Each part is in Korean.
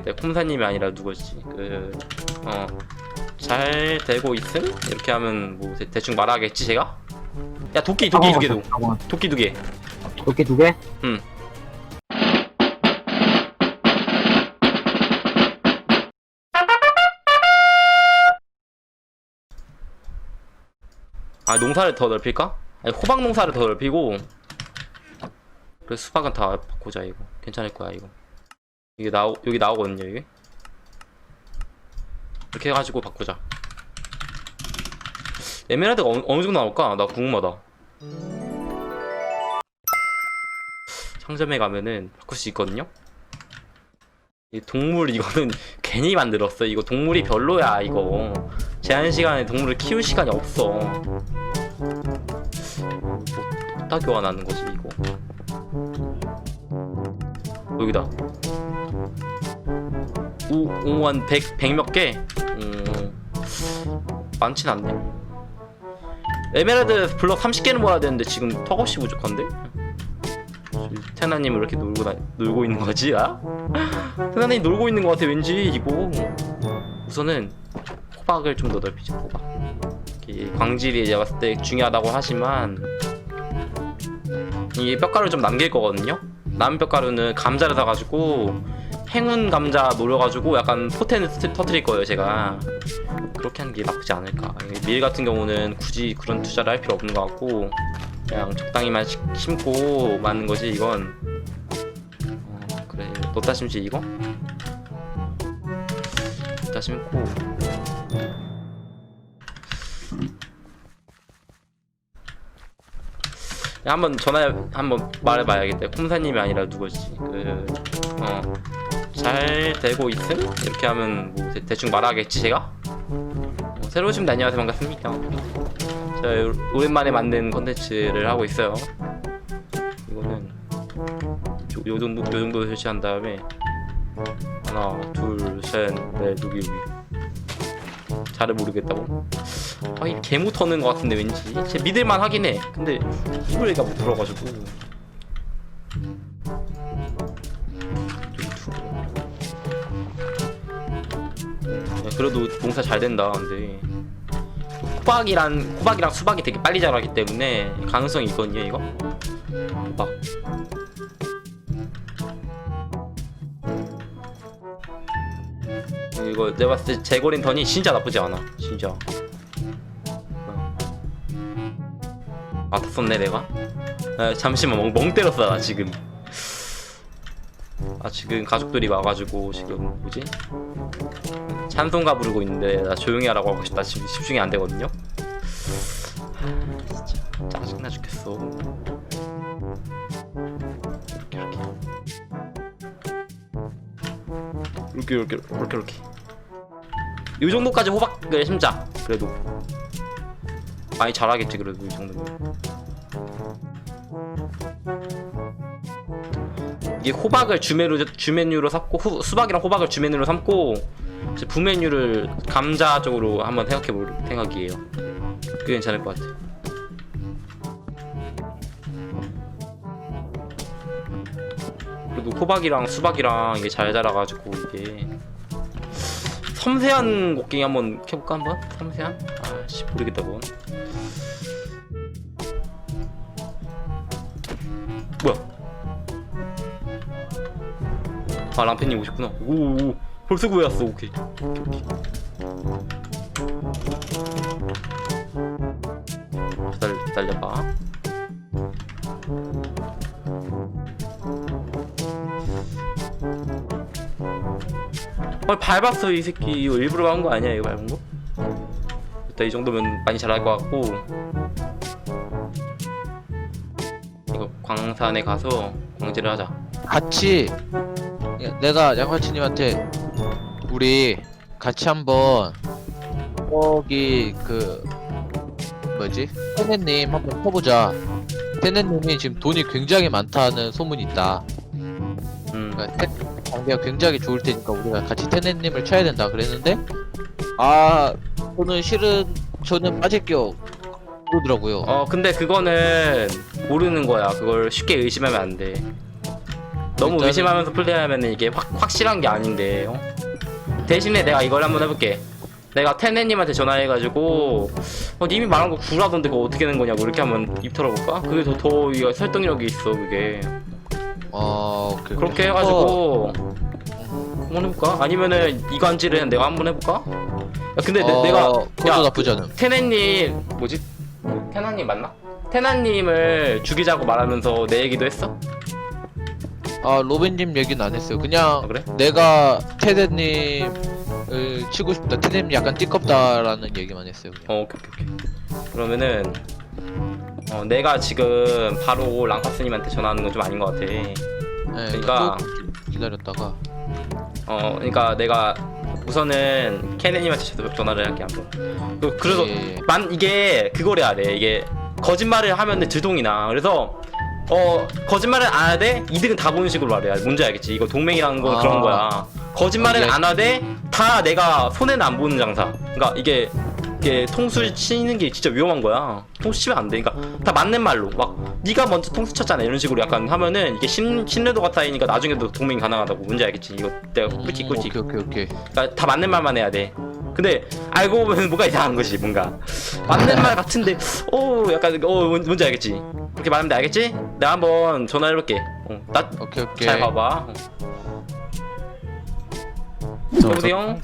때 콤사님이 아니라 누구지? 그 어 잘 되고 있음? 이렇게 하면 뭐 대, 대충 말하겠지 제가? 야 도끼 도끼 두 개도 도끼 두 개. 도끼 두 개? 응. 아 농사를 더 넓힐까? 아니 호박 농사를 더 넓히고. 그래 수박은 다 바꾸자 이거. 괜찮을 거야 이거 이게 나오 여기 나오거든요 이게. 이렇게 해가지고 바꾸자. 에메랄드가 어느, 어느 정도 나올까? 나 궁금하다. 상점에 가면은 바꿀 수 있거든요? 이 동물 이거는 괜히 만들었어. 이거 동물이 별로야 이거. 제한 시간에 동물을 키울 시간이 없어. 뭐, 어디다 교환하는 거지 이거. 여기다 오, 오, 한 100, 100몇 개? 음, 많진 않네. 에메랄드 블럭 30개는 모아야 되는데 지금 턱없이 부족한데? 테나님 왜 이렇게 놀고, 다, 놀고 있는 거지, 아? 테나님 놀고 있는 거 같아, 왠지, 이거. 우선은 호박을 좀 더 넓히자, 호박. 이 광질이 제가 봤을 때 중요하다고 하지만, 이 뼈가루 좀 남길 거거든요? 남은 뼈가루는 감자를 사가지고 행운 감자 노려가지고 약간 포텐을 트- 터트릴 거예요 제가. 그렇게 하는 게 나쁘지 않을까. 밀 같은 경우는 굳이 그런 투자를 할 필요 없는 것 같고 그냥 적당히만 시- 심고 마는 거지 이건. 어, 그래. 넣다 심지 이거? 넣다 심고. 야, 한번 전화 한번 말해봐야겠다. 콤사님이 아니라 누구지? 그 어 잘 되고 있음 이렇게 하면 뭐 대, 충 말하겠지 제가? 어, 새로 오신 분 안녕하세요 반갑습니다. 제가 요- 오랜만에 만든 컨텐츠를 하고 있어요. 이거는 요, 요 정도 요 정도 설치한 다음에 하나 둘셋넷 여기 여기 잘을 모르겠다고. 아, 이 개무 터는 것 같은데 왠지 제 믿을만 하긴 해. 근데 이걸 얘가 못 들어가지고. 그래도 농사 잘 된다. 근데 호박이란 호박이랑 수박이 되게 빨리 자라기 때문에 가능성이 있거든요. 이거 호박. 이거 내가 봤을 때 재고린 턴이 진짜 나쁘지 않아. 진짜. 맞았었네 내가 아, 잠시만 멍, 멍 때렸어 나 지금 아 지금 가족들이 와가지고 지금 뭐지 찬송가 부르고 있는데 나 조용히 하라고 하고 싶다. 지금 집중이 안 되거든요. 아, 진짜 짜증나 죽겠어. 이렇게 이렇게. 이렇게 이렇게 이렇게 이 정도까지 호박을 심자 그래도. 많이 자라겠지 그래도 이 정도면. 이게 호박을 주메뉴로 주메뉴로 삼고 후, 수박이랑 호박을 주메뉴로 삼고 부메뉴를 감자 쪽으로 한번 생각해 볼 생각이에요. 그게 괜찮을 것 같아. 그래도 호박이랑 수박이랑 이게 잘 자라가지고 이게 섬세한 곡괭이 한번 켜볼까 한번? 섬세한? 아씨 모르겠다 그건. 뭐야? 아 람펜님 오셨구나. 오오 벌써 구해왔어. 오케이. 오케이 오케이. 기다려 기다려봐. 어 밟았어 이 새끼 이거 일부러 한 거 아니야 이거 밟은 거? 일단 이 정도면 많이 잘할 것 같고 이거 광산에 가서 광질을 하자. 같이 야, 내가 양화치님한테 우리 같이 한번 거기 그 뭐지 테네님 한번 쳐보자. 테네님이 지금 돈이 굉장히 많다는 소문이 있다. 음. 그러니까 테, 관계가 굉장히 좋을 테니까 우리가 같이 테네님을 쳐야 된다 그랬는데 아 저는 실은 저는 빠질게요 그러더라고요. 어 근데 그거는 모르는 거야 그걸 쉽게 의심하면 안 돼 너무 일단은- 의심하면서 플레이하면 이게 확, 확실한 게 아닌데 어? 대신에 내가 이걸 한번 해볼게 내가 테네님한테 전화해가지고 어, 님이 말한 거 구라던데 그거 어떻게 된 거냐고 이렇게 한번 입 털어볼까? 그게 더, 더 이거 설득력이 있어 그게 아 오케이 그렇게 해가지고 한번 해볼까? 아니면은 이간질은 내가 한번 해볼까? 야 근데 내, 어, 내가 그것도 야 나쁘지 않음 테네님 뭐지? 테나님 맞나? 테나님을 죽이자고 말하면서 내 얘기도 했어? 아 로빈님 얘기는 안 했어요. 그냥 아 그래? 내가 테드님을 치고 싶다. 테드님 약간 띠껍다라는 얘기만 했어요 그냥. 어 오케이 오케이 오케이. 그러면은 어, 내가 지금 바로 랑카스님한테 전화하는 건 좀 아닌 것 같아. 네, 그러니까- 좀 기다렸다가. 어 그러니까 내가 우선은 케네님한테 전- 전화를 할게 한번. 그- 그래서 예, 예. 만 이게 그거래야 돼. 이게 거짓말을 하면은 들통이 나. 그래서 어 거짓말을 안 하되 이득은 다 보는 식으로 말해야 돼. 뭔지 알겠지? 이거 동맹이라는 건 아. 그런 거야. 거짓말을 어, 예. 안 하되 다 내가 손해는 안 보는 장사. 그러니까 이게 이게 통수 치는 게 진짜 위험한 거야. 통수 치면 안 돼. 그러니까 다 맞는 말로. 막 네가 먼저 통수 쳤잖아. 이런 식으로 약간 하면은 이게 신, 신뢰도가 쌓이니까 나중에도 동맹이 가능하다고. 뭔지 알겠지? 이거 내가 꿀팁 음, 꿀팁 오케이 오케이 오케이. 그러니까 다 맞는 말만 해야 돼. 근데 알고 보면 뭐가 이상한 거지 뭔가. 맞는 말 같은데 어 약간 어 뭔- 뭔지 알겠지? 그렇게 말하면 돼 알겠지? 내가 한번 전화해볼게. 어, 나잘 오케이 오케이 봐봐. 어. 여보세요?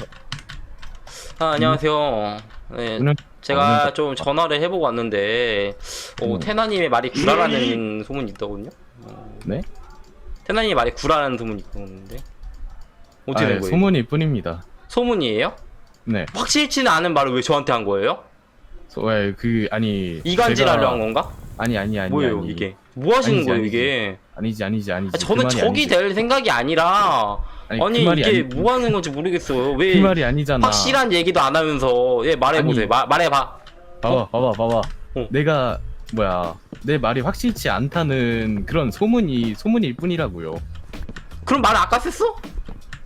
아 안녕하세요. 네, 오늘 제가 좀 전화를 해보고 왔는데 어, 음. 테나님의 말이 구라라는 소문이 있더군요. 어, 네? 테나님의 말이 구라라는 소문이 있던데 어떻게 아, 된 예, 거예요? 소문일 뿐입니다. 소문이에요? 네. 확실치는 않은 말을 왜 저한테 한 거예요? 소, 왜, 그 아니 이간질 제가- 하려 한 건가? 아니 아니 아니 뭐예요 아니. 이게? 뭐 하시는 아니지, 거예요 아니지. 이게? 아니지 아니지 아니지. 아, 저는 그 말이 적이 아니지. 될 생각이 아니라 아니, 아니, 그 말이 이게 아니, 뭐 하는 건지 모르겠어요. 왜 그 말이 아니잖아. 확실한 얘기도 안 하면서 예 말해보세요. 아니. 마, 말해봐. 봐봐 봐봐 봐봐. 어. 내가 뭐야 내 말이 확실치 않다는 그런 소문이 소문일 뿐이라고요. 그럼 말을 아까 썼어?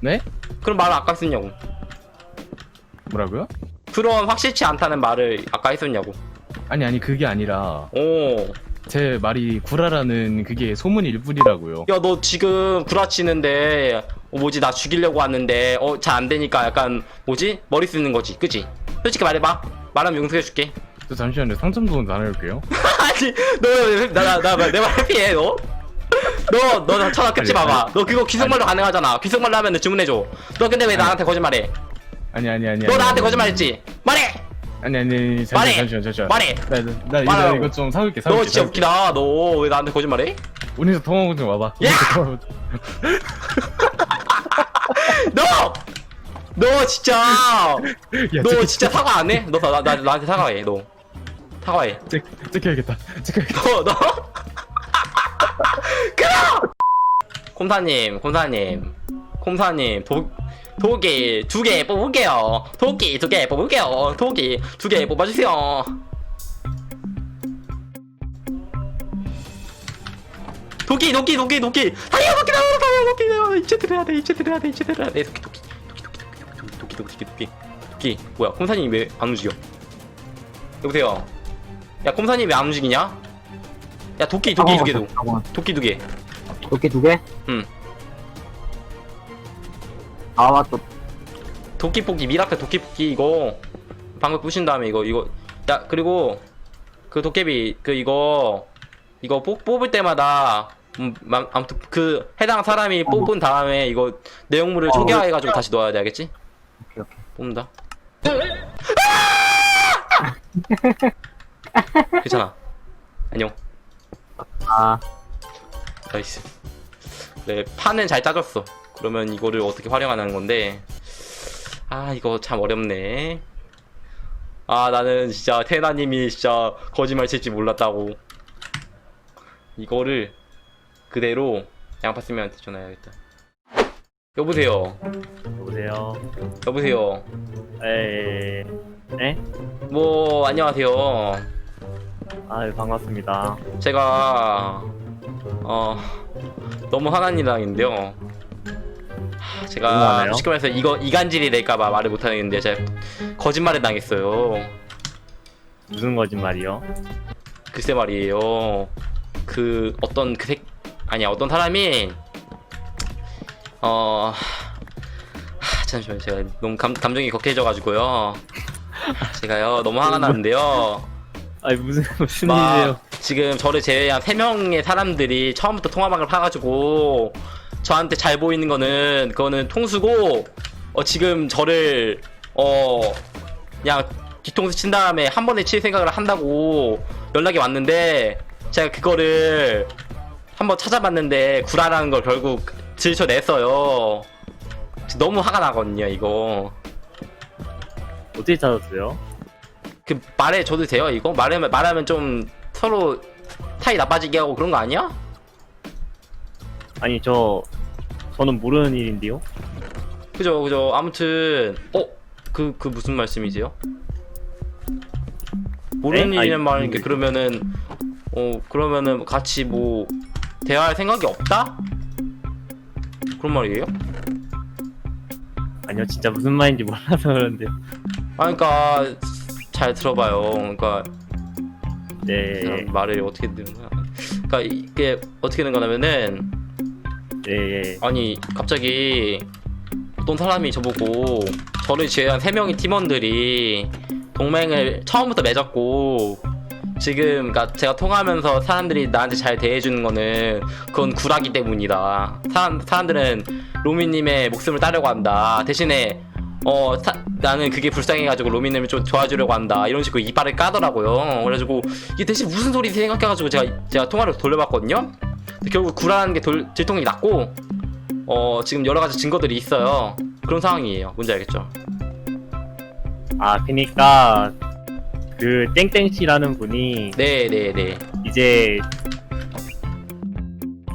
네? 그럼 말을 아까 썼냐고. 뭐라고요? 그런 확실치 않다는 말을 아까 했었냐고. 아니 아니 그게 아니라 오. 제 말이 구라라는 그게 소문일 뿐이라고요. 야 너 지금 구라치는데 어, 뭐지 나 죽이려고 왔는데 어 잘 안 되니까 약간 뭐지 머리 쓰는 거지 그지? 솔직히 말해봐 말하면 용서해줄게 저 잠시만요 상점 돈 나눠볼게요. 아니 너 나 나나내말 회피해 너? 너너 전화 끊지 아니, 마봐 너 그거 귀속말로 가능하잖아 귀속말로 하면 주문해줘 너 근데 왜. 나한테 거짓말해 아니 아니 아니. 너 아니, 나한테 아니, 거짓말했지 말해 아니 아니 아니 말해! 잠시만 잠시만 잠시만. 말해 나나 나, 나, 말하라고. 이거 좀 사올게 너 사올게. 진짜 사올게. 웃기다 너 왜 나한테 거짓말해? 우리서 통화하고 좀 와봐. 야! 우리서 통화하고 좀- 너! 너 진짜 야, 너 찍- 진짜 사과 안 해? 너 나, 나, 나한테 사과해 너 사과해 찍, 찍혀야겠다. 찍혀야겠다. 너, 너? 끊어! 콤사님, 콤사님, 콤사님, 도, 도기 두개 뽑을게요. 도기 두개 뽑을게요. 도기 두개 뽑아주세요. 도끼 도끼 도끼 도끼 다리야 도끼 나와 다리야 도끼 나와 이제 들어야 돼 이제 들어야 돼 이제 들어야 돼 도끼 도끼 도끼 도끼 도끼 도끼 도끼 도끼 도끼 뭐야 콤사님 왜 안 움직여 여보세요 야 콤사님 왜 안 움직이냐 야 도끼 도끼 두 개도 도끼 두개 도끼 두 개? 응. 아 맞다. 도끼 뽑기 미라클 도끼 뽑기 이거. 방금 부신 다음에 이거 이거. 야 그리고 그 도깨비 그 이거 이거 뽑, 뽑을 때마다 음, 마- 아무튼 그 해당 사람이 뽑은 다음에 이거 내용물을 어, 초기화해가지고 다시 넣어야 돼 알겠지? 오케이 오케이. 뽑는다. 괜찮아. 안녕. 아. 나이스. 네 판은 잘 짜졌어 그러면 이거를 어떻게 활용하는 건데 아 이거 참 어렵네 아 나는 진짜 테나님이 진짜 거짓말 칠지 몰랐다고 이거를 그대로 양파스님한테 전화해야겠다 여보세요 여보세요. 여보세요 에이, 에? 뭐 안녕하세요 아, 반갑습니다. 제가 어 너무 화난 일당인데요. 하, 제가 너무하네요. 쉽게 말해서 이거 이간질이 될까봐 말을 못하겠는데 제가 거짓말을 당했어요. 무슨 거짓말이요? 글쎄 말이에요. 그 어떤 그색 아니야 어떤 사람이 어 하, 잠시만요 제가 너무 감, 감정이 격해져가지고요 제가요 너무 화가 나는데요 아니 무슨 무슨 막 일이세요? 지금 저를 제외한 3명의 사람들이 처음부터 통화방을 파가지고 저한테 잘 보이는 거는 그거는 통수고 어 지금 저를 어 그냥 뒤통수 친 다음에 한 번에 칠 생각을 한다고 연락이 왔는데 제가 그거를 한번 찾아봤는데 구라라는 걸 결국 들춰냈어요 너무 화가 나거든요 이거 어떻게 찾았어요? 그 말해 줘도 돼요 이거 말하면 말하면 좀 서로 사이 나빠지게 하고 그런 거 아니야? 아니 저 저는 모르는 일인데요. 그죠 그죠 아무튼 어그 그 무슨 말씀이세요? 모르는 네? 일이란 말인 게 그- 그러면은 어 그러면은 같이 뭐 대화할 생각이 없다? 그런 말이에요? 아니요 진짜 무슨 말인지 몰라서 그런데요. 아 그러니까 잘 들어봐요 그러니까 네. 말을 어떻게 되는 거야? 그러니까 이게 어떻게 된 거냐면은 예, 예. 아니 갑자기 어떤 사람이 저보고 저를 제외한 세 명의 팀원들이 동맹을 처음부터 맺었고 지금 그러니까 제가 통화하면서 사람들이 나한테 잘 대해주는 거는 그건 구라기 때문이다. 사람 사람들은 로미님의 목숨을 따려고 한다. 대신에 어 사- 나는 그게 불쌍해가지고 로미님을 좀 도와주려고 한다. 이런 식으로 이빨을 까더라고요. 그래가지고 이게 대체 무슨 소리지 생각해가지고 제가 제가 통화를 돌려봤거든요. 결국 구라는 게 돌, 들통이 났고 어 지금 여러 가지 증거들이 있어요. 그런 상황이에요. 뭔지 알겠죠? 아 그니까 그 땡땡 씨라는 분이 네, 네, 네. 이제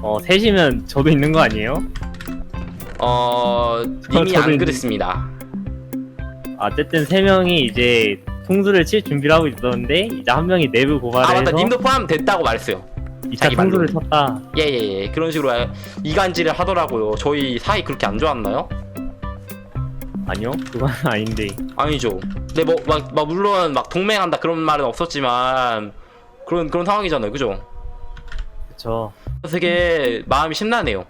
어 셋이면 저도 있는 거 아니에요? 어 님이 저도 안 그랬습니다. 어쨌든 세 명이 이제 통수를 칠 준비를 하고 있었는데 이제 한 명이 내부 고발을 아 맞다, 해서 님도 포함됐다고 말했어요. 2차 자기 말로. 통수를 쳤다. 예예예 그런 식으로 이간질을 하더라고요. 저희 사이 그렇게 안 좋았나요? 아니요 그건 아닌데 아니죠. 근데 뭐막 막 물론 막 동맹한다 그런 말은 없었지만 그런 그런 상황이잖아요, 그죠? 그쵸 되게 마음이 심란해요.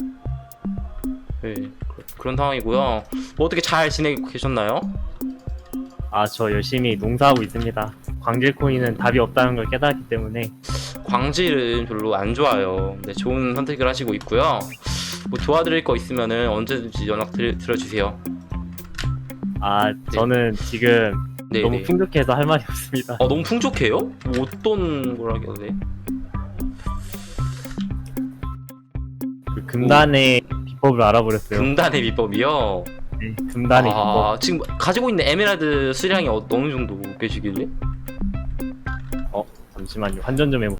네, 그- 그런 상황이고요. 뭐 어떻게 잘 지내고 계셨나요? 아 저 열심히 농사하고 있습니다 광질 코인은 답이 없다는 걸 깨달았기 때문에 광질은 별로 안 좋아요. 네, 좋은 선택을 하시고 있고요. 뭐 도와드릴 거 있으면은 언제든지 연락 드려, 드려주세요. 아 저는 지금 네, 너무 네. 풍족해서 할 말이 없습니다 어, 너무 풍족해요? 뭐 어떤 걸 하게 돼? 그 금단의 비법을 알아버렸어요 금단의 비법이요. 네, 금단의 비법 아, 지금 가지고 있는 에메랄드 수량이 어, 어느 정도 계시길래? 잠시만요. 환전 좀 해보